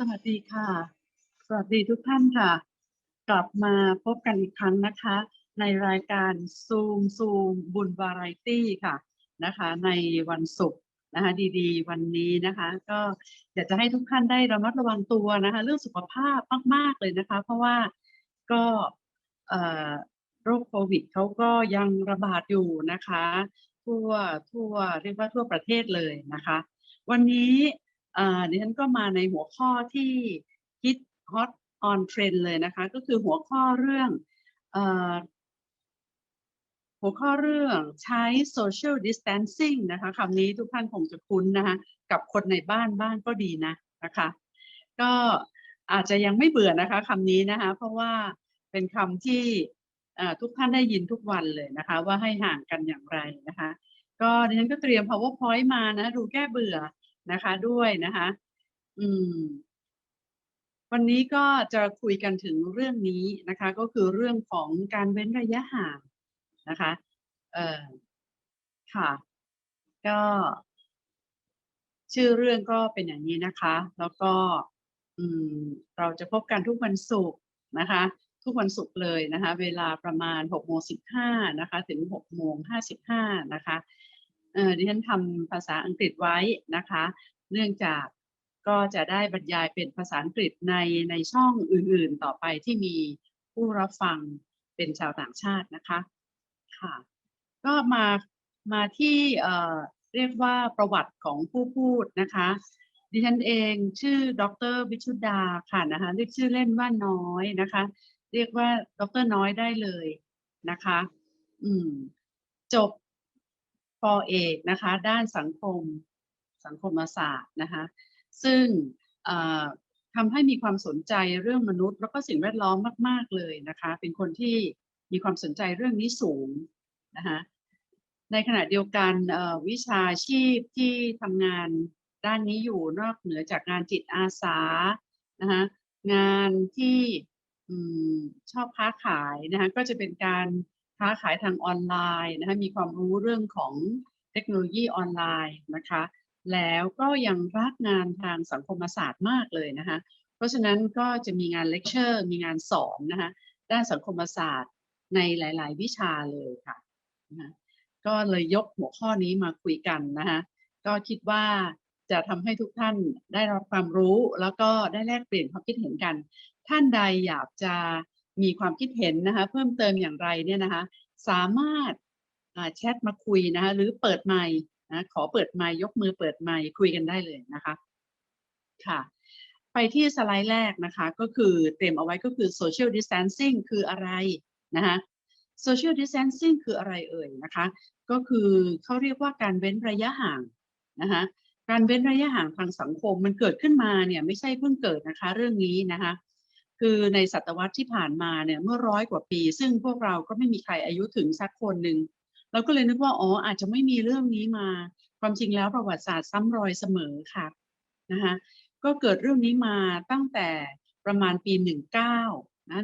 สวัสดีค่ะ สวัสดีทุกท่านค่ะ กลับมาพบกันอีกครั้งนะคะ ในรายการซูมซูมบุญวาไรตี้ค่ะนะคะ ในวันศุกร์นะคะดีๆ วันนี้นะคะ ก็อยากจะให้ทุกท่านได้ระมัดระวังตัวนะคะ เรื่องสุขภาพมาก ๆ เลยนะคะ เพราะว่าก็โรคโควิดเขาก็ยังระบาดอยู่นะคะ ทั่วทั่วเรียกว่าทั่วประเทศเลยนะคะ วันนี้ ดิฉันก็มาในหัวข้อที่ฮิตฮอตออนเทรนเลยนะคะ ก็คือหัวข้อเรื่องอหัวข้อเรื่องใช้ social distancing นะคะคำนี้ทุกท่านคงจะคุ้นนะคะกับคนในบ้านบ้างก็ดีนะนะคะก็อาจจะยังไม่เบื่อนะคะคำนี้นะคะเพราะว่าเป็นคำที่ทุกท่านได้ยินทุกวันเลยนะคะ ว่าให้ห่างกันอย่างไรนะคะ ก็ดิฉันก็เตรียม powerpoint มานะดูแก้เบื่อ นะคะด้วยนะคะ อืม วันนี้ก็จะคุยกันถึงเรื่องนี้นะคะ ก็คือเรื่องของการเว้นระยะห่างนะคะ เอ่อค่ะ ก็ชื่อเรื่องก็เป็นอย่างนี้นะคะ แล้วก็ อืม เราจะพบกันทุกวันศุกร์นะคะ ทุกวันศุกร์เลยนะคะ เวลาประมาณ6โมง15นะคะ ถึง6โมง55นะคะ ดิฉันทำภาษาอังกฤษไว้นะคะ เนื่องจากก็จะได้บรรยายเป็นภาษาอังกฤษในในช่องอื่นๆ ต่อไปที่มีผู้รับฟังเป็นชาวต่างชาตินะคะค่ะ ก็มามาที่เรียกว่าประวัติของผู้พูดนะคะ ดิฉันเองชื่อดรวิชุดาค่ะนะคะเรียกชื่อเล่นว่าน้อยนะคะ เรียกว่าดรน้อยได้เลยนะคะ อืมจบ เอกนะคะด้านสังคมสังคมศาสตร์นะคะซึ่งทำให้มีความสนใจเรื่องมนุษย์ แล้วก็สิ่งแวดล้อมมาก ๆเลยนะคะเป็นคนที่มีความสนใจเรื่องนี้สูงนะคะในขณะเดียวกันวิชาชีพที่ทำงานด้านนี้อยู่นอกเหนือจากงานจิตอาสานะคะงานที่ชอบค้าขายนะคะก็จะเป็นการ ค้าขายทางออนไลน์นะคะมีความรู้เรื่องของเทคโนโลยีออนไลน์นะคะ แล้วก็ยังรักงานทางสังคมศาสตร์มากเลยนะคะเพราะฉะนั้นก็จะมีงานเลคเชอร์มีงานสอนนะคะด้านสังคมศาสตร์ในหลาย ๆ วิชาเลยค่ะนะคะก็เลยยกหัวข้อนี้มาคุยกันนะคะก็คิดว่าจะทำให้ทุกท่านได้รับความรู้ แล้วก็ได้แลกเปลี่ยนความคิดเห็นกัน ท่านใดอยากจะ มีความคิดเห็นนะคะเพิ่มเติมอย่างไรเนี่ยนะคะสามารถแชทมาคุยนะคะหรือเปิดไมค์นะขอเปิดไมค์ยกมือเปิดไมค์คุยกันได้เลยนะคะค่ะไปที่สไลด์แรกนะคะก็คือเตรียมเอาไว้ก็คือ social distancing คืออะไรนะคะ social distancing คืออะไรเอ่ยนะคะ ก็คือเขาเรียกว่าการเว้นระยะห่างนะคะการเว้นระยะห่างทางสังคมมันเกิดขึ้นมาเนี่ยไม่ใช่เพิ่งเกิดนะคะเรื่องนี้นะคะ คือในศตวรรษที่ผ่านมาเนี่ยเมื่อร้อยกว่าปี ซึ่งพวกเราก็ไม่มีใครอายุถึงสักคนหนึ่งเราก็เลยนึกว่าอ๋ออาจจะไม่มีเรื่องนี้มา ความจริงแล้วประวัติศาสตร์ซ้ำรอยเสมอค่ะนะคะก็เกิดเรื่องนี้มาตั้งแต่ประมาณปี 19นะ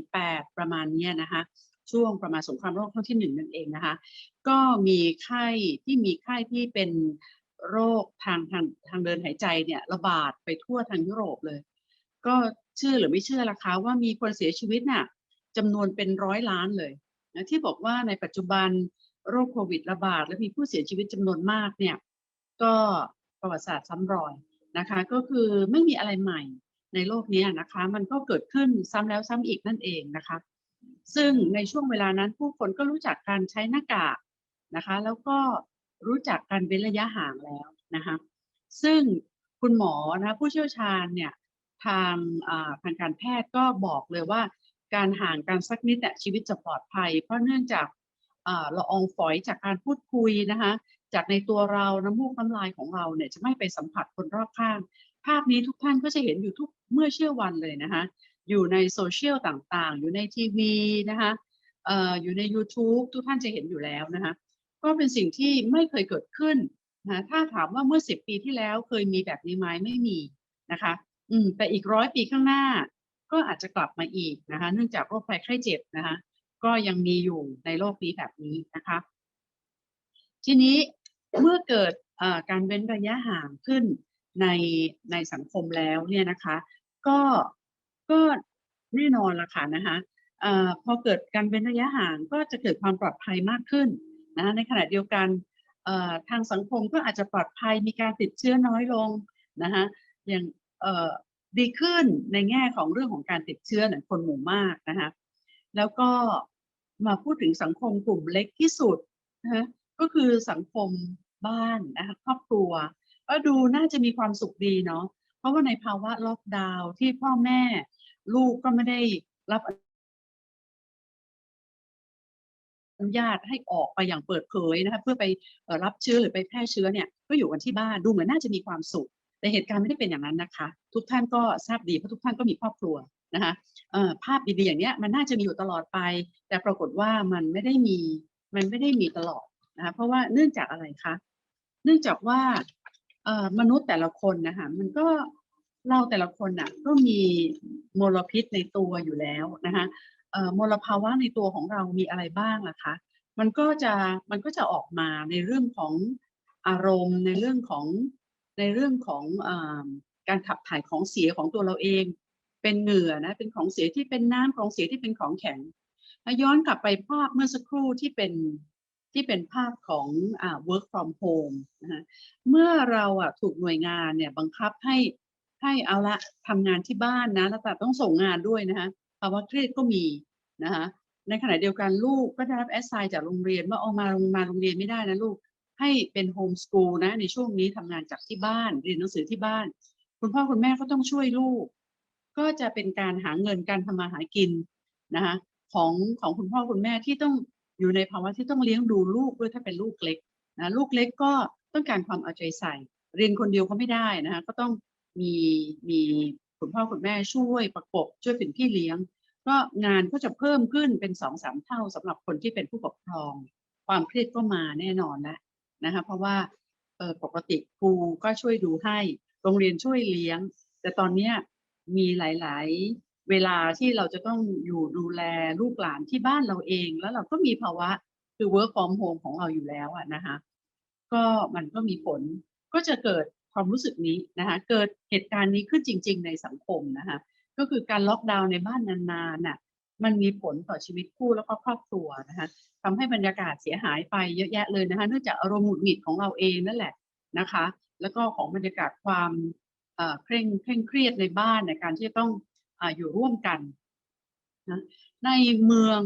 1918 ประมาณเนี้ยนะคะช่วงประมาณสงครามโลกครั้งที่หนึ่งนั่นเองนะคะก็มีไข้ที่มีไข้ที่เป็นโรคทางทางทางเดินหายใจเนี่ยระบาดไปทั่วทางยุโรปเลย ก็เชื่อหรือไม่เชื่อล่ะคะว่ามีคนเสียชีวิตน่ะจำนวนเป็นร้อยล้านเลยนะที่บอกว่าในปัจจุบันโรคโควิดระบาด และมีผู้เสียชีวิตจำนวนมากเนี่ยก็ประวัติศาสตร์ซ้ำรอยนะคะก็คือไม่มีอะไรใหม่ในโลกนี้นะคะมันก็เกิดขึ้นซ้ำแล้วซ้ำอีกนั่นเองนะคะ ซึ่งในช่วงเวลานั้นผู้คนก็รู้จักการใช้หน้ากากนะคะ แล้วก็รู้จักการเว้นระยะห่างแล้วนะคะ ซึ่งคุณหมอนะผู้เชี่ยวชาญเนี่ย ทางทางการแพทย์ก็บอกเลยว่า การห่างกันสักนิดเนี่ยชีวิตจะปลอดภัย เพราะเนื่องจากละอองฝอยจากการพูดคุยนะคะจากในตัวเราน้ำมูกน้ำลายของเราเนี่ยจะไม่ไปสัมผัสคนรอบข้าง ภาพนี้ทุกท่านก็จะเห็นอยู่ทุกเมื่อเชื่อวันเลยนะคะอยู่ในโซเชียลต่างๆ อยู่ในทีวีนะคะเอ่ออยู่ใน YouTube ทุกท่านจะเห็นอยู่แล้วนะคะก็เป็นสิ่งที่ไม่เคยเกิดขึ้นนะถ้าถามว่าเมื่อสิบปีที่แล้วเคยมีแบบนี้ไหมไม่มีนะคะ อืมแต่อีกร้อยปีข้างหน้า ก็อาจจะกลับมาอีกนะคะ เนื่องจากโรคภัยไข้เจ็บนะคะ ก็ยังมีอยู่ในโลกนี้แบบนี้นะคะ ทีนี้เมื่อเกิดการเว้นระยะห่างขึ้นในในสังคมแล้วเนี่ยนะคะ ก็ก็แน่นอนละค่ะนะคะอ่อพอเกิดการเว้นระยะห่างก็จะเกิดความปลอดภัยมากขึ้นนะในขณะเดียวกันอ่อทางสังคมก็อาจจะปลอดภัยมีการติดเชื้อน้อยลงนะคะอย่าง ดีขึ้นในแง่ของเรื่องของการติดเชื้อในคนหมู่มากนะคะแล้วก็มาพูดถึงสังคมกลุ่มเล็กที่สุดนะก็คือสังคมบ้านนะคะครอบครัว ก็ดูน่าจะมีความสุขดีเนาะเพราะว่าในภาวะล็อกดาวน์ที่พ่อแม่ ลูกก็ไม่ได้รับอนุญาตให้ออกไปอย่างเปิดเผยนะคะเพื่อไปรับเชื้อหรือไปแพร่เชื้อเนี่ยก็อยู่กันที่บ้านดูเหมือนน่าจะมีความสุข แต่เหตุการณ์ไม่ได้เป็นอย่างนั้นนะคะ ทุกท่านก็ทราบดีเพราะทุกท่านก็มีครอบครัวนะคะภาพดีๆอย่างเนี้ยมันน่าจะมีอยู่ตลอดไป แต่ปรากฏว่ามันไม่ได้มีมันไม่ได้มีตลอดนะคะเพราะว่าเนื่องจากอะไรคะเนื่องจากว่ามนุษย์แต่ละคนนะคะมันก็เราแต่ละคนน่ะก็มีมลพิษในตัวอยู่แล้วนะคะมลภาวะในตัวของเรามีอะไรบ้างล่ะคะ มันก็จะมันก็จะออกมาในเรื่องของอารมณ์ในเรื่องของ ในเรื่องของอการขับถ่ายของเสียของตัวเราเอง เป็นเหงื่อนะเป็นของเสียที่เป็นน้ำของเสียที่เป็นของแข็งย้อนกลับไปภาพเมื่อสักครู่ที่เป็นที่เป็นภาพของอ work from home นะเมื่อเราอะถูกหน่วยงานเนี่ยบังคับให้ให้เอาละทำงานที่บ้านนะแล้วแต่ต้องส่งงานด้วยนะคะภาวะเครียดก็มีนะคะในขณะเดียวกันลูกก็ได้รับแอสไซน์จากโรงเรียนว่าเอามาโรงมาโรงเรียนไม่ได้นะลูก ให้เป็นโฮมสกูลนะในช่วงนี้ทำงานจากที่บ้านเรียนหนังสือที่บ้าน คุณพ่อคุณแม่ก็ต้องช่วยลูก ก็จะเป็นการหาเงินการทำมาหากินนะคะของของคุณพ่อคุณแม่ที่ต้องอยู่ในภาวะที่ต้องเลี้ยงดูลูกด้วยถ้าเป็นลูกเล็กนะลูกเล็กก็ต้องการความเอาใจใส่ เรียนคนเดียวก็ไม่ได้นะคะก็ต้องมีมีคุณพ่อคุณแม่ช่วยประกบช่วยเป็นพี่เลี้ยง ก็งานก็จะเพิ่มขึ้นเป็นสองสามเท่าสำหรับคนที่เป็นผู้ปกครอง ความเครียดก็มาแน่นอนแล้ว นะคะเพราะว่าปกติครูก็ช่วยดูให้โรงเรียนช่วยเลี้ยง แต่ตอนนี้มีหลาย ๆ เวลาที่เราจะต้องอยู่ดูแลลูกหลานที่บ้านเราเอง แล้วเราก็มีภาวะคือ work from home ของเราอยู่แล้วอะนะคะก็มันก็มีผลก็จะเกิดความรู้สึกนี้นะคะเกิดเหตุการณ์นี้ขึ้นจริง ๆ ในสังคมนะคะก็คือการล็อกดาวน์ในบ้านนานๆน่ะ มันมีผลต่อชีวิตคู่แล้วก็ครอบครัวนะคะทำให้บรรยากาศเสียหายไปเยอะแยะเลยนะคะเนื่องจากอารมณ์หงุดหงิดของเราเองนั่นแหละนะคะ แล้วก็ของบรรยากาศความเอ่อเคร่งเคร่งเครียดในบ้านในการที่จะต้องออยู่ร่วมกันนะในเมือง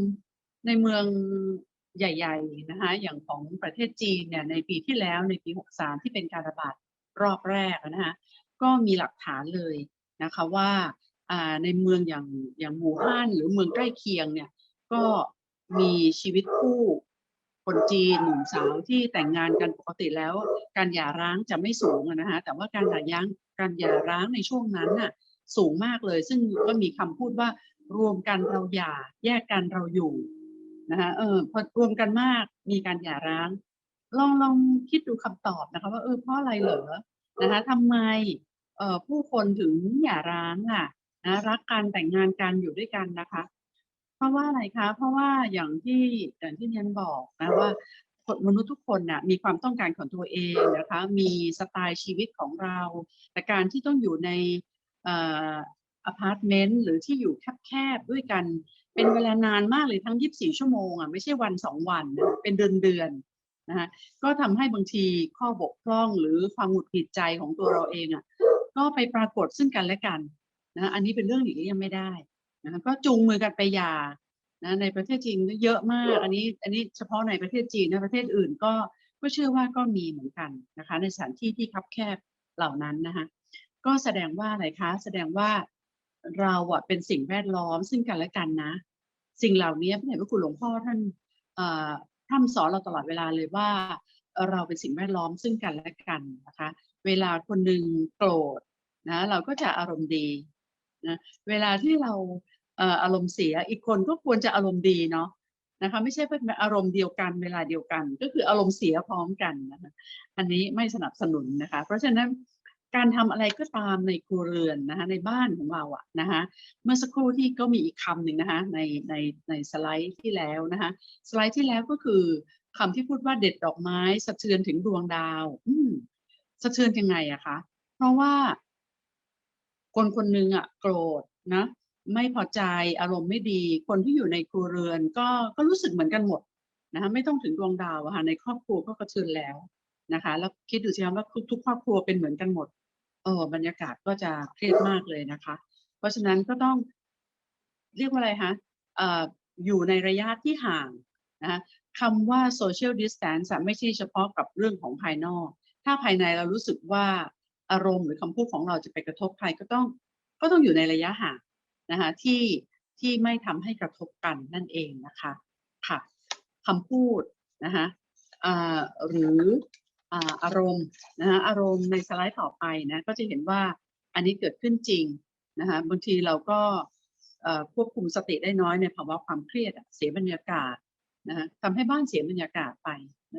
ในเมืองใหญ่ๆนะคะอย่างของประเทศจีนเนี่ยในปีที่แล้วในปี 63 ที่เป็นการระบาดรอบแรกนะคะก็มีหลักฐานเลยนะคะว่า ในเมืองอย่างอย่างหมู่ฮั่นหรือเมืองใกล้เคียงเนี่ยก็มีชีวิตคู่คนจีนหนุ่มสาวที่แต่งงานกันปกติแล้ว การหย่าร้างจะไม่สูงนะคะแต่ว่าการหย่าร้างการหย่าร้างในช่วงนั้นน่ะสูงมากเลย ซึ่งก็มีคำพูดว่ารวมกันเราหย่าแยกกันเราอยู่นะคะเออพอรวมกันมากมีการหย่าร้าง ลองลองคิดดูคำตอบนะคะว่าเออเพราะอะไรเหรอนะคะทำไมเอ่อผู้คนถึงหย่าร้างอะ นะรักกันแต่งงานกันอยู่ด้วยกันนะคะ เพราะว่าอะไรคะ เพราะว่าอย่างที่อย่างที่เนียนบอกนะว่าคนมนุษย์ทุกคนน่ะมีความต้องการของตัวเองนะคะ มีสไตล์ชีวิตของเรา แต่การที่ต้องอยู่ในอพาร์ตเมนต์หรือที่อยู่แคบๆด้วยกัน เป็นเวลานานมากเลยทั้ง 24 ชั่วโมงอะไม่ใช่วันสองวันนะเป็นเดือนเดือนนะคะก็ทำให้บางทีข้อบกพร่องหรือความหงุดหงิดใจของตัวเราเองอะก็ไปปรากฏซึ่งกันและกัน นะอันนี้เป็นเรื่องหลีกเลี่ยงไม่ได้นะก็จูงมือกันไปหย่านะในประเทศจีนก็เยอะมาก อันนี้อันนี้เฉพาะในประเทศจีนนะประเทศอื่นก็ก็เชื่อว่าก็มีเหมือนกันนะคะ ในสถานที่ที่คับแคบเหล่านั้นนะคะก็แสดงว่าอะไรคะ แสดงว่าเราอะเป็นสิ่งแวดล้อมซึ่งกันและกันนะ สิ่งเหล่านี้พระเดชพระคุณหลวงพ่อท่านเอ่อพร่ำสอนเราตลอดเวลาเลยว่า เราเป็นสิ่งแวดล้อมซึ่งกันและกันนะคะ เวลาคนหนึ่งโกรธนะเราก็จะอารมณ์ดี นะเวลาที่เราอารมณ์เสียอีกคนก็ควรจะอารมณ์ดีเนาะนะคะไม่ใช่เป็นอารมณ์เดียวกันเวลาเดียวกัน ก็คืออารมณ์เสียพร้อมกันนะคะอันนี้ไม่สนับสนุนนะคะ เพราะฉะนั้นการทำอะไรก็ตามในครัวเรือนนะคะในบ้านของเราอะนะคะเมื่อสักครู่ที่ก็มีอีกคำหนึ่งนะคะในในในสไลด์ที่แล้วนะคะสไลด์ที่แล้วก็คือคำที่พูดว่าเด็ดดอกไม้ สะเทือนถึงดวงดาว อืสะเทือนยังไงอะคะเพราะว่า คนคนหนึ่งอะโกรธนะไม่พอใจอารมณ์ไม่ดี คนที่อยู่ในครัวเรือนก็ก็รู้สึกเหมือนกันหมดนะคะไม่ต้องถึงดวงดาวอะค่ะในครอบครัวก็กระเทือนแล้วนะคะ แล้วคิดดูสิคะว่าทุกทุกครอบครัวเป็นเหมือนกันหมดเออบรรยากาศก็จะเครียดมากเลยนะคะ เพราะฉะนั้นก็ต้อง เรียกว่าอะไรคะเอ่ออยู่ในระยะที่ห่างนะคะคำว่า social distance ไม่ใช่เฉพาะกับเรื่องของภายนอก ถ้าภายในเรารู้สึกว่า อารมณ์หรือคำพูดของเราจะไปกระทบใครก็ต้องก็ต้องอยู่ในระยะห่างนะคะที่ที่ไม่ทำให้กระทบกันนั่นเองนะคะค่ะคำพูดนะคะอ่าหรืออ่าอารมณ์นะคะอารมณ์ในสไลด์ต่อไปนะก็จะเห็นว่าอันนี้เกิดขึ้นจริงนะคะบางทีเราก็ควบคุมสติได้น้อยในภาวะความเครียดเสียบรรยากาศนะคะทำให้บ้านเสียบรรยากาศไป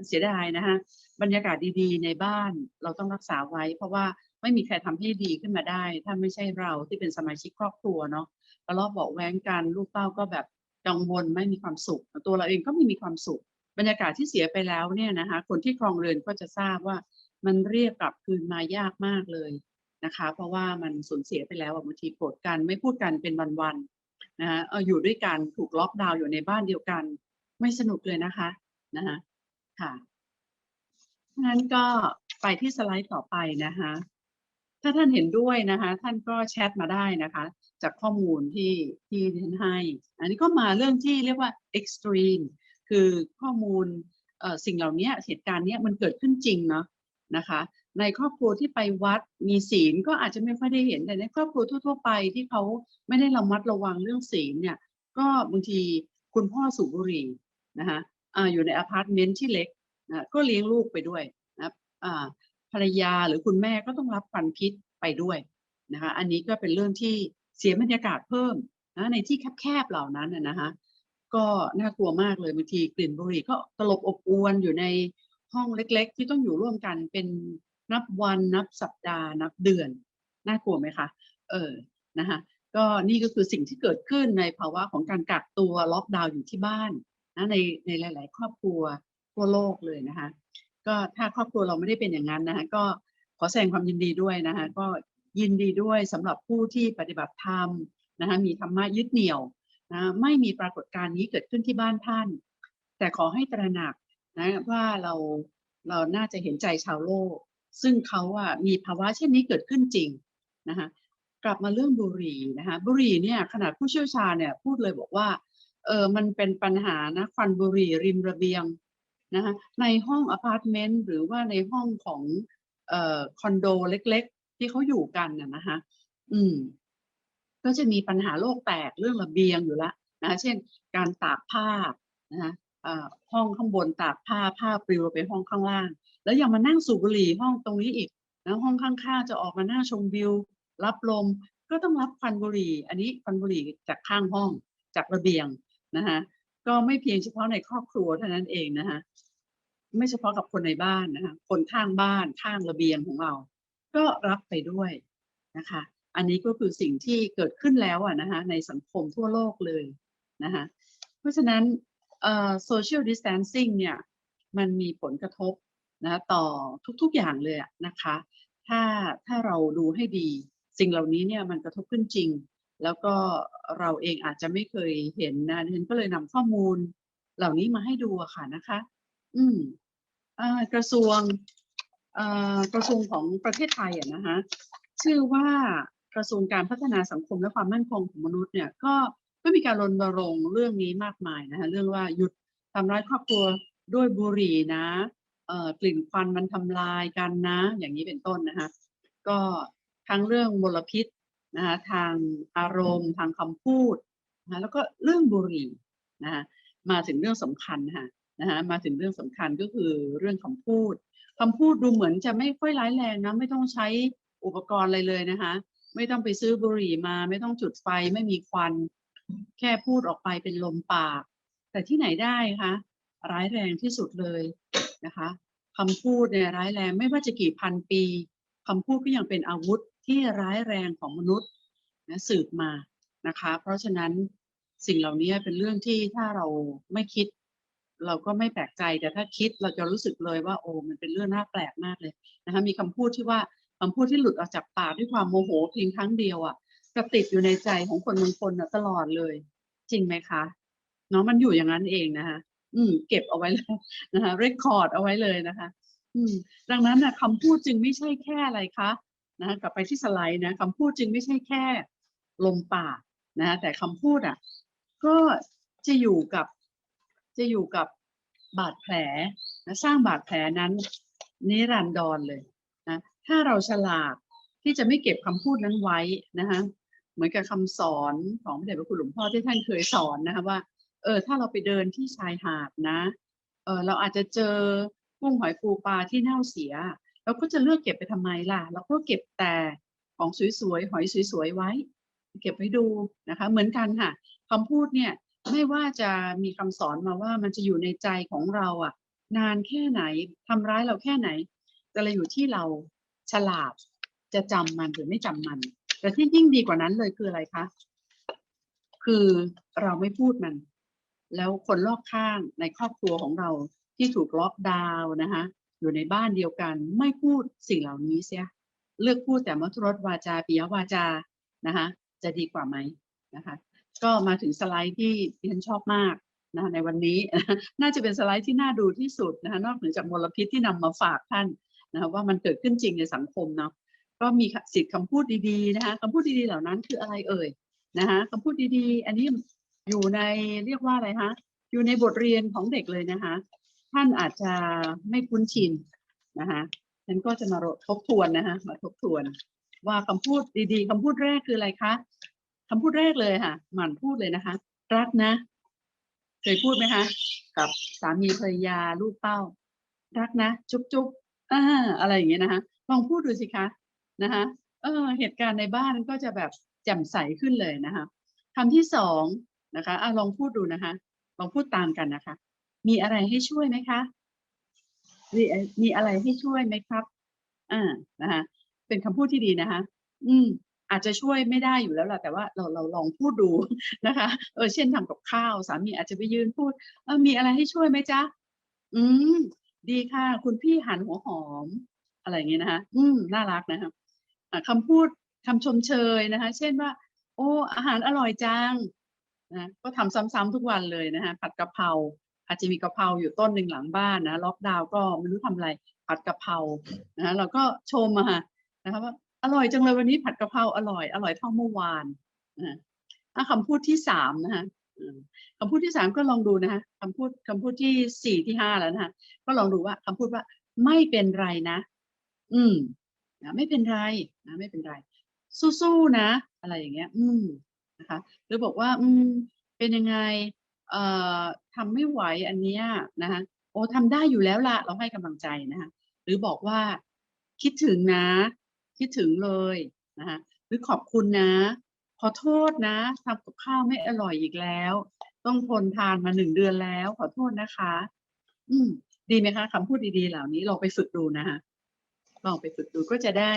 เสียดายนะคะบรรยากาศดีๆ ในบ้านเราต้องรักษาไว้ เพราะว่าไม่มีใครทำให้ดีขึ้นมาได้ ถ้าไม่ใช่เราที่เป็นสมาชิกครอบครัวเนาะทะเลาะเบาแว้งกันลูกเต้าก็แบบกังวลไม่มีความสุข ตัวเราเองก็ไม่มีความสุข บรรยากาศที่เสียไปแล้วเนี่ยนะคะคนที่ครองเรือนก็จะทราบว่ามันเรียกกลับคืนมายากมากเลยนะคะ เพราะว่ามันสูญเสียไปแล้วบางทีโกรธกันไม่พูดกันเป็นวันๆนะคะอออยู่ด้วยกันถูกล็อกดาวน์อยู่ในบ้านเดียวกัน ไม่สนุกเลยนะคะนะคะ ค่ะงั้นก็ไปที่สไลด์ต่อไปนะคะ ถ้าท่านเห็นด้วยนะคะ ท่านก็แชทมาได้นะคะ จากข้อมูลที่ที่ดิฉันให้ อันนี้ก็มาเรื่องที่เรียกว่า extreme คือข้อมูลสิ่งเหล่านี้เหตุการณ์นี้มันเกิดขึ้นจริงเนาะนะคะ ในครอบครัวที่ไปวัดมีศีลก็อาจจะไม่ค่อยได้เห็นแต่ในครอบครัวทั่ว ๆ ไปที่เขาไม่ได้ระมัดระวังเรื่องศีลเนี่ย ก็บางทีคุณพ่อสูบบุหรี่นะคะ อยู่ในอพาร์ตเมนต์ที่เล็กนะก็เลี้ยงลูกไปด้วยนะภรรยาหรือคุณแม่ก็ต้องรับควันพิษไปด้วยนะคะอันนี้ก็เป็นเรื่องที่เสียบรรยากาศเพิ่มนะในที่แคบๆเหล่านั้นนะนะคะก็น่ากลัวมากเลยบางทีกลิ่นบุหรี่ก็ตลบอบอวนอยู่ในห้องเล็ก ๆ ที่ต้องอยู่ร่วมกันเป็นนับวันนับสัปดาห์นับเดือน น่ากลัวไหมคะเออนะคะก็นี่ก็คือสิ่งที่เกิดขึ้นในภาวะของการกักตัวล็อกดาวน์อยู่ที่บ้าน นะในในหลาย ๆ ครอบครัวทั่วโลกเลยนะคะก็ถ้าครอบครัวเราไม่ได้เป็นอย่างนั้นนะคะก็ขอแสดงความยินดีด้วยนะคะก็ยินดีด้วยสำหรับผู้ที่ปฏิบัติธรรมนะคะมีธรรมะยึดเหนี่ยวนะไม่มีปรากฏการณ์นี้เกิดขึ้นที่บ้านท่าน แต่ขอให้ตระหนักนะว่าเราเราน่าจะเห็นใจชาวโลก ซึ่งเขาอะมีภาวะเช่นนี้เกิดขึ้นจริงนะคะกลับมาเรื่องบุหรี่นะคะบุหรี่เนี่ยขนาดผู้เชี่ยวชาญเนี่ยพูดเลยบอกว่า เออมันเป็นปัญหานะควันบุหรี่ริมระเบียงนะคะในห้องอพาร์ตเมนต์หรือว่าในห้องของเอ่อคอนโดเล็กๆ ที่เขาอยู่กันน่ะนะคะอืม ก็จะมีปัญหาโลกแตกเรื่องระเบียงอยู่ละนะคะเช่น การตากผ้านะคะอ่าห้องข้างบนตากผ้าผ้าปลิวไปห้องข้างล่าง แล้วยังมานั่งสูบบุหรี่ห้องตรงนี้อีกแล้วห้องข้างๆจะออกมาหน้าชมวิว รับลมก็ต้องรับควันบุหรี่ อันนี้ควันบุหรี่จากข้างห้องจากระเบียง นะคะก็ไม่เพียงเฉพาะในครอบครัวเท่านั้นเองนะคะไม่เฉพาะกับคนในบ้านนะคะคนข้างบ้านข้างระเบียงของเรา ก็รับไปด้วยนะคะ อันนี้ก็คือสิ่งที่เกิดขึ้นแล้วอะนะคะในสังคมทั่วโลกเลยนะคะเพราะฉะนั้นเอ่อ social distancing เนี่ยมันมีผลกระทบนะต่อทุกๆอย่างเลยะนะคะ ถ้าถ้าเราดูให้ดีสิ่งเหล่านี้เนี่ยมันกระทบขึ้นจริง แล้วก็เราเองอาจจะไม่เคยเห็นนะดิฉันก็เลยนำข้อมูล เหล่านี้มาให้ดูค่ะนะคะ อืมอกระทรวงอ่อกระทรวงของประเทศไทยอะนะคะชื่อว่ากระทรวงการพัฒนาสังคมและความมั่นคงของมนุษย์เนี่ยก็ก็มีการรณรงค์เรื่องนี้มากมายนะคะเรื่องว่าหยุดทำร้ายครอบครัวด้วยบุหรี่นะเอ่อกลิ่นควันมันทำลายกันนะ อย่างนี้เป็นต้นนะคะก็ทั้งเรื่องมลพิษ นะคะทางอารมณ์ ทางคำพูดนะแล้วก็เรื่องบุหรี่นะคะมาถึงเรื่องสำคัญนะคะนะคะมาถึงเรื่องสำคัญก็คือเรื่องคำพูดคำพูดดูเหมือนจะไม่ค่อยร้ายแรงนะไม่ต้องใช้อุปกรณ์อะไรเลยนะคะ ไม่ต้องไปซื้อบุหรี่มา ไม่ต้องจุดไฟไม่มีควัน แค่พูดออกไปเป็นลมปาก แต่ที่ไหนได้คะร้ายแรงที่สุดเลยนะคะคำพูดเนี่ยร้ายแรงไม่ว่าจะกี่พันปีคำพูดก็ยังเป็นอาวุธ ที่ร้ายแรงของมนุษย์นะสืบมานะคะ เพราะฉะนั้นสิ่งเหล่านี้เป็นเรื่องที่ถ้าเราไม่คิด เราก็ไม่แปลกใจแต่ถ้าคิดเราจะรู้สึกเลยว่าโอ้มันเป็นเรื่องน่าแปลกมากเลยนะคะมีคำพูดที่ว่าคำพูดที่หลุดออกจากปากด้วยความโมโหเพียงครั้งเดียวอะจะติดอยู่ในใจของคนบางคนนะตลอดเลย จริงไหมคะเนาะมันอยู่อย่างนั้นเองนะคะอืม เก็บเอาไว้เลยนะคะเรคคอร์ดเอาไว้เลยนะคะ อืม ดังนั้นนะคำพูดจึงไม่ใช่แค่อะไรคะ นะกลับไปที่สไลด์นะคำพูดจึงไม่ใช่แค่ลมปากนะแต่คำพูดอะก็จะอยู่กับจะอยู่กับบาดแผลนะสร้างบาดแผลนั้นนิรันดรเลยนะถ้าเราฉลาดที่จะไม่เก็บคำพูดนั้นไว้นะคะเหมือนกับคำสอนของพระเดชพระคุณหลวงพ่อที่ท่านเคยสอนนะคะว่าเออถ้าเราไปเดินที่ชายหาดนะเออเราอาจจะเจอกุ้งหอยปูปลาที่เน่าเสีย เราก็จะเลือกเก็บไปทำไมล่ะ เราก็เก็บแต่ของสวยๆ หอยสวยๆ ไว้ เก็บไว้ดูนะคะ เหมือนกันค่ะคำพูดเนี่ยไม่ว่าจะมีคำสอนมาว่ามันจะอยู่ในใจของเราอะนานแค่ไหนทำร้ายเราแค่ไหน แต่เราอยู่ที่เราฉลาดจะจำมันหรือไม่จำมัน แต่ที่ยิ่งดีกว่านั้นเลยคืออะไรคะคือเราไม่พูดมัน แล้วคนรอบข้างในครอบครัวของเราที่ถูกล็อกดาวน์นะคะ อยู่ในบ้านเดียวกัน ไม่พูดสิ่งเหล่านี้เสีย เลือกพูดแต่มัทุรสวาจาปิยวาจานะคะจะดีกว่าไหมนะคะ ก็มาถึงสไลด์ที่ดิฉันชอบมากนะคะในวันนี้น่าจะเป็นสไลด์ที่น่าดูที่สุดนะคะนอกเหนือจากมลพิษที่นำมาฝากท่านนะคะว่ามันเกิดขึ้นจริงในสังคมเนาะก็มีสิทธิ์คำพูดดีๆนะคะคำพูดดีๆเหล่านั้นคืออะไรเอ่ยนะคะคำพูดดีๆ อันนี้อยู่ในเรียกว่าอะไรคะอยู่ในบทเรียนของเด็กเลยนะคะ ท่านอาจจะไม่คุ้นชินนะคะฉันก็จะมาทบทวนนะคะมาทบทวน ว่าคำพูดดีๆคำพูดแรกคืออะไรคะคำพูดแรกเลยค่ะ หมั่นพูดเลยนะคะ รักนะ เคยพูดไหมคะ กับสามีภรรยาลูกเต้า รักนะ จุ๊บจุ๊บอ่าอะไรอย่างเงี้ยนะคะลองพูดดูสิคะนะคะเออเหตุการณ์ในบ้านก็จะแบบแจ่มใสขึ้นเลยนะคะคำที่สองนะคะอะลองพูดดูนะคะ ลองพูดตามกันนะคะ มีอะไรให้ช่วยไหมคะ มีมีอะไรให้ช่วยไหมครับ อ่านะคะเป็นคำพูดที่ดีนะคะ อืม อาจจะช่วยไม่ได้อยู่แล้วล่ะแต่ว่าเราเราลองพูดดูนะคะ เออเช่นทำกับข้าวสามีอาจจะไปยืนพูด เออมีอะไรให้ช่วยไหมจ๊ะ อืม ดีค่ะ คุณพี่หันหัวหอม อะไรอย่างเงี้ยนะคะ อืม น่ารักนะคะะคำพูดคำชมเชยนะคะ เช่นว่า โอ้ อาหารอร่อยจังนะก็ทำซ้ำๆทุกวันเลยนะคะผัดกะเพรา อาจจะมีกะเพราอยู่ต้นหนึ่งหลังบ้านนะล็อกดาวน์ก็ไม่รู้ทำอะไรผัดกะเพรานะเราก็ชมมาค่ะนะคะว่าอร่อยจังเลยวันนี้ผัดกะเพราอร่อยอร่อยเท่าเมื่อวานนะคำพูดที่สามนะคะคำพูดที่สามก็ลองดูนะคะคำพูดคำพูดที่สี่ที่ห้าแล้วนะคะก็ลองดูว่าคำพูดว่าไม่เป็นไรนะ อืมนะไม่เป็นไรนะไม่เป็นไร สู้ๆนะ อะไรอย่างเงี้ย อืมนะคะหรือบอกว่า อืมเป็นยังไง เอ่อทำไม่ไหวอันเนี้ยนะคะโอ้ทำได้อยู่แล้วละเราให้กำลังใจนะคะหรือบอกว่าคิดถึงนะ คิดถึงเลยนะคะหรือขอบคุณนะ ขอโทษนะทำกับข้าวไม่อร่อยอีกแล้ว ต้องทนทานมาหนึ่งเดือนแล้ว ขอโทษนะคะ อืม ดีไหมคะคำพูดดีๆ เหล่านี้ลองไปฝึกดูนะคะลองไปฝึกดูก็จะได้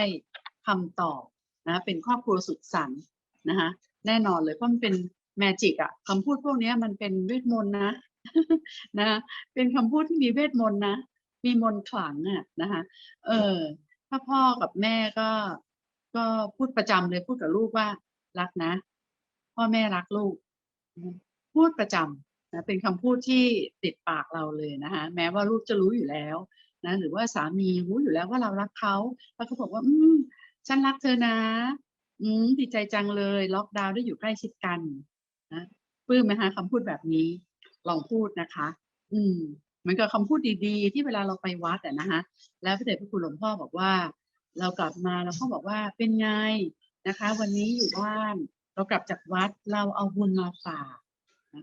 คำตอบนะ เป็นครอบครัวสุขสันต์นะคะแน่นอนเลยเพราะมันเป็น แมจิกอะคำพูดพวกนี้มันเป็นเวทมนต์นะนะ เป็นคำพูดที่มีเวทมนต์นะ มีมนต์ขลังอะนะคะเออ ถ้าพ่อกับแม่ก็ ก็พูดประจำเลยพูดกับลูกว่ารักนะ พ่อแม่รักลูก พูดประจำนะเป็นคำพูดที่ติดปากเราเลยนะคะแม้ว่าลูกจะรู้อยู่แล้วนะหรือว่าสามีรู้อยู่แล้วว่าเรารักเขาแล้วเขาบอกว่า อืมฉันรักเธอนะ อืมดีใจจังเลย ล็อกดาวน์ได้อยู่ใกล้ชิดกัน นะปลื้มไหมคะคำพูดแบบนี้ ลองพูดนะคะ อืมเหมือนกับคำพูดดีๆ ที่เวลาเราไปวัดอะนะคะแล้วพระเดชพระคุณหลวงพ่อบอกว่า เรากลับมาแล้วพ่อบอกว่าเป็นไงนะคะ วันนี้อยู่บ้าน เรากลับจากวัดเราเอาบุญมาฝาก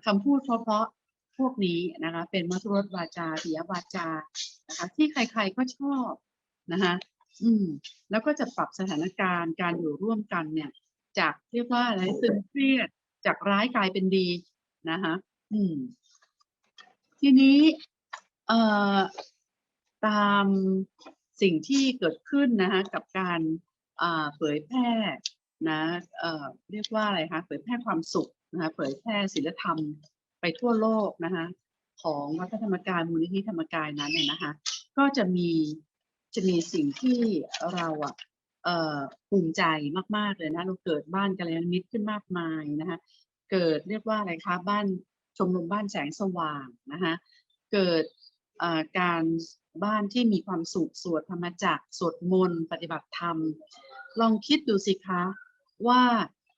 คำพูดเพราะๆพวกนี้นะคะ เป็นมัทุรสวาจาปิยวาจานะคะ ที่ใคร ๆก็ชอบนะคะอืม แล้วก็จะปรับสถานการณ์การอยู่ร่วมกันเนี่ย จากเรียกว่าอะไรตึงเครียด จากร้ายกลายเป็นดีนะคะอืม ทีนี้เอ่อตามสิ่งที่เกิดขึ้นนะคะกับการเผยแพร่นะเอ่อเรียกว่าอะไรคะเผยแพร่ความสุขนะคะเผยแพร่ศีลธรรมไปทั่วโลกนะคะของวัดพระธรรมกายมูลนิธิธรรมกายนั้นเนี่ยนะคะ ก็จะมีจะมีสิ่งที่เราอะ ภูมิใจมาก ๆ เลยนะเราเกิดบ้านกัลยาณมิตรขึ้นมากมายนะคะเกิดเรียกว่าอะไรคะบ้านชมรมบ้านแสงสว่างนะคะเกิดการบ้านที่มีความสุขสวดธรรมจักสวดมนต์ปฏิบัติธรรม ลองคิดดูสิคะว่า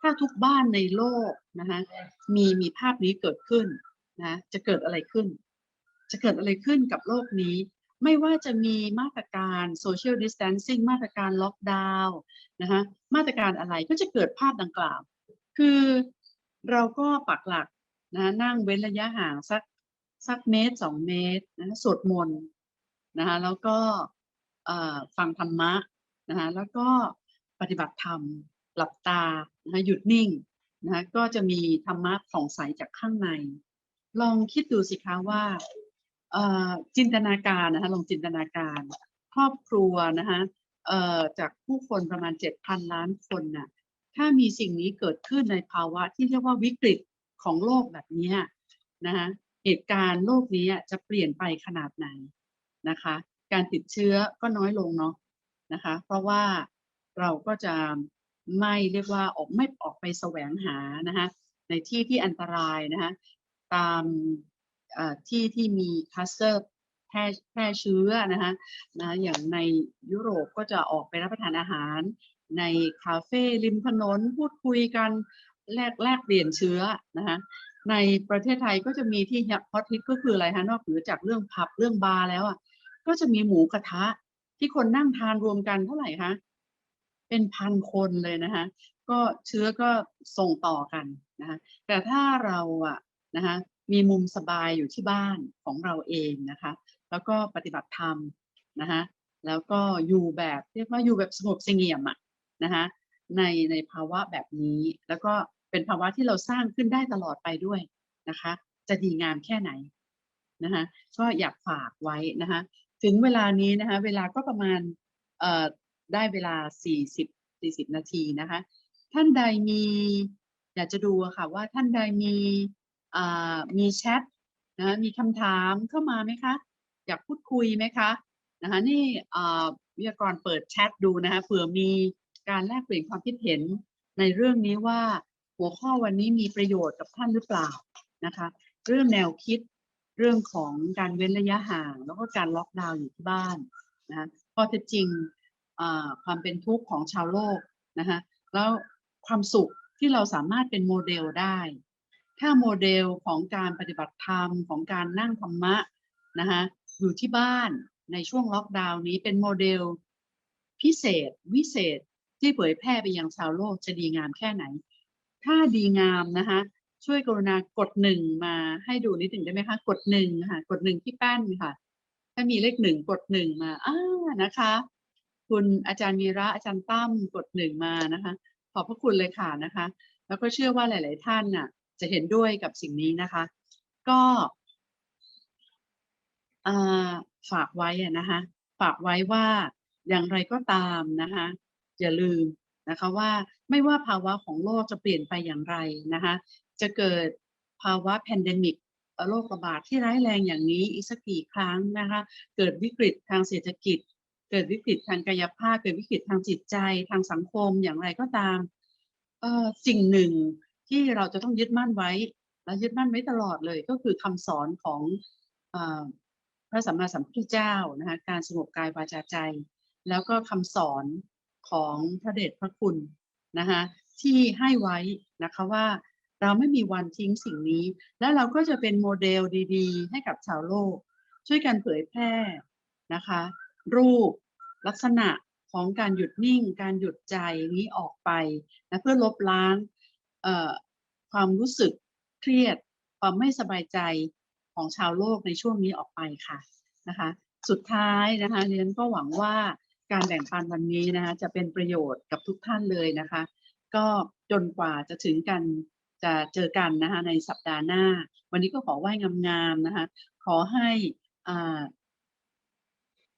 ถ้าทุกบ้านในโลกนะคะมีมีภาพนี้เกิดขึ้นนะจะเกิดอะไรขึ้น จะเกิดอะไรขึ้นกับโลกนี้ ไม่ว่าจะมีมาตรการ social distancing มาตรการล็อกดาวน์นะคะมาตรการอะไรก็จะเกิดภาพดังกล่าว คือเราก็ปักหลักนะนั่งเว้นระยะห่างสักสักเมตรสองเมตรนะสวดมนต์นะคะแล้วก็ฟังธรรมะนะคะแล้วก็ปฏิบัติธรรมหลับตานะคะหยุดนิ่งนะะก็จะมีธรรมะผ่องใสจากข้างใน ลองคิดดูสิคะว่า จินตนาการนะคะลองจินตนาการครอบครัวนะคะเอ่อจากผู้คนประมาณ 7,000 ล้านคนน่ะถ้ามีสิ่งนี้เกิดขึ้นในภาวะที่เรียกว่าวิกฤตของโลกแบบนี้นะคะเหตุการณ์โลกนี้จะเปลี่ยนไปขนาดไหนนะคะ การติดเชื้อก็น้อยลงเนาะนะคะ เพราะว่าเราก็จะไม่เรียกว่าออกไม่ออกไปแสวงหานะคะในที่ที่อันตรายนะคะตาม ที่ที่มีคลัสเตอร์แพร่แพร่เชื้อนะคะนะอย่างในยุโรปก็จะออกไปรับประทานอาหาร ในคาเฟ่ริมถนนพูดคุยกันแลกแลกเปลี่ยนเชื้อนะคะในประเทศไทยก็จะมีที่ฮอตฮิตก็คืออะไรคะนอกเหนือจากเรื่องผับเรื่องบาร์แล้วอะก็จะมีหมูกระทะที่คนนั่งทานรวมกันเท่าไหร่คะเป็นพันคนเลยนะคะก็เชื้อก็ส่งต่อกันนะคะแต่ถ้าเราอะนะคะ มีมุมสบายอยู่ที่บ้านของเราเองนะคะ แล้วก็ปฏิบัติธรรมนะคะแล้วก็อยู่แบบเรียกว่าอยู่แบบสงบเสงี่ยมอะนะคะในในภาวะแบบนี้ แล้วก็เป็นภาวะที่เราสร้างขึ้นได้ตลอดไปด้วยนะคะ จะดีงามแค่ไหนนะคะก็อยากฝากไว้นะคะถึงเวลานี้นะคะเวลาก็ประมาณเอ่อได้เวลา 40 40 นาทีนะคะ ท่านใดมีอยากจะดูะค่ะว่าท่านใดมี มีแชทนะมีคำถามเข้ามาไหมคะ อยากพูดคุยไหมคะนะคะนี่วิทยากรเปิดแชทดูนะคะเผื่อมีการแลกเปลี่ยนความคิดเห็นในเรื่องนี้ว่าหัวข้อวันนี้มีประโยชน์กับท่านหรือเปล่านะคะ เรื่องแนวคิดเรื่องของการเว้นระยะห่าง แล้วก็การล็อกดาวน์อยู่ที่บ้านนะข้อเท็จจริงความเป็นทุกข์ของชาวโลกนะคะแล้วความสุขที่เราสามารถเป็นโมเดลได้ ถ้าโมเดลของการปฏิบัติธรรมของการนั่งธรรมะนะคะอยู่ที่บ้านในช่วงล็อกดาวน์นี้เป็นโมเดลพิเศษ วิเศษที่เผยแพร่ไปยังชาวโลกจะดีงามแค่ไหน ถ้าดีงามนะคะช่วยกรุณากดหนึ่งมาให้ดูนิดหนึ่งได้ไหมคะ กดหนึ่งค่ะกดหนึ่งที่แป้นค่ะ ถ้ามีเลขหนึ่งกดหนึ่งมาอ่านะคะ คุณอาจารย์วีระอาจารย์ตั้มกดหนึ่งมานะคะ ขอบพระคุณเลยค่ะนะคะ แล้วก็เชื่อว่าหลาย ๆ ท่านน่ะ จะเห็นด้วยกับสิ่งนี้นะคะ ก็าฝากไว้นะคะฝากไว้ว่าอย่างไรก็ตามนะคะอย่าลืมนะคะว่าไม่ว่าภาวะของโลกจะเปลี่ยนไปอย่างไรนะคะจะเกิดภาวะแพนเดมิกโรคระบาดที่ร้ายแรงอย่างนี้อีกสักกี่ครั้งนะคะเกิดวิกฤตทางเศรษฐกิจ เกิดวิกฤตทางกายภาพ เกิดวิกฤตทางจิตใจ ทางสังคมอย่างไรก็ตามสิ่งหนึ่ง ที่เราจะต้องยึดมั่นไว้ และยึดมั่นไว้ตลอดเลยก็คือคำสอนของอพระสัมมาสัมพุทธเจ้านะคะการสงบกายวาจาใจ แล้วก็คำสอนของพระเดชพระคุณนะคะที่ให้ไว้นะคะว่าเราไม่มีวันทิ้งสิ่งนี้ และเราก็จะเป็นโมเดลดีๆ ให้กับชาวโลก ช่วยกันเผยแพร่นะคะ รูปลักษณะของการหยุดนิ่ง การหยุดใจนี้ออกไปนะเพื่อลบล้าง ความรู้สึกเครียด ความไม่สบายใจของชาวโลกในช่วงนี้ออกไปค่ะนะคะ สุดท้ายนะคะเรียนก็หวังว่าการแบ่งปันวันนี้นะคะจะเป็นประโยชน์กับทุกท่านเลยนะคะ ก็จนกว่าจะถึงกันจะเจอกันนะคะในสัปดาห์หน้า วันนี้ก็ขอไหว้งามๆนะคะขอให้อา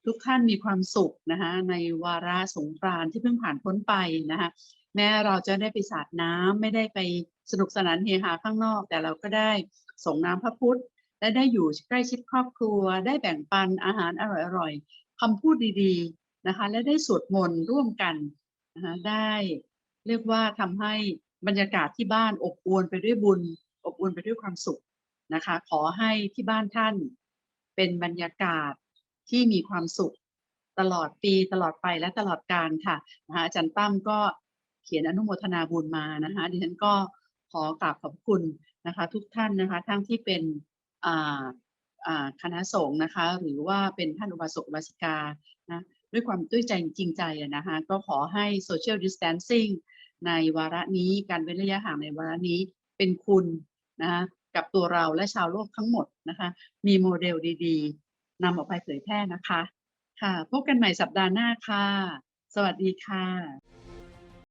ทุกท่านมีความสุขนะคะในวาระสงกรานที่เพิ่งผ่านพ้นไปนะคะ แม้เราจะได้ไปสาดน้ำไม่ได้ไปสนุกสนานเฮฮาข้างนอก แต่เราก็ได้ส่งน้ำพระพุทธ และได้อยู่ใกล้ชิดครอบครัว ได้แบ่งปันอาหารอร่อยๆคำพูดดีๆนะคะ และได้สวดมนต์ร่วมกันนะคะได้เรียกว่าทำให้บรรยากาศที่บ้านอบอวลไปด้วยบุญ อบอวลไปด้วยความสุขนะคะ ขอให้ที่บ้านท่านเป็นบรรยากาศที่มีความสุขตลอดปีตลอดไปและตลอดกาลค่ะนะคะอาจารย์ตั้มก็ เขียนอนุโมทนาบุญมานะคะดิฉันก็ขอกราบขอบคุณนะคะทุกท่านนะคะทั้งที่เป็นคณะสงฆ์นะคะ หรือว่าเป็นท่านอุบาสกอุบาสิกานะด้วยความด้วยใจจริงใจนะคะก็ขอให้ social distancing ในวาระนี้การเว้นระยะห่างในวาระนี้เป็นคุณนะคะกับตัวเราและชาวโลกทั้งหมดนะคะ มีโมเดลดีๆนำออกไปเผยแพร่นะคะ ค่ะ พบกันใหม่สัปดาห์หน้าค่ะ สวัสดีค่ะ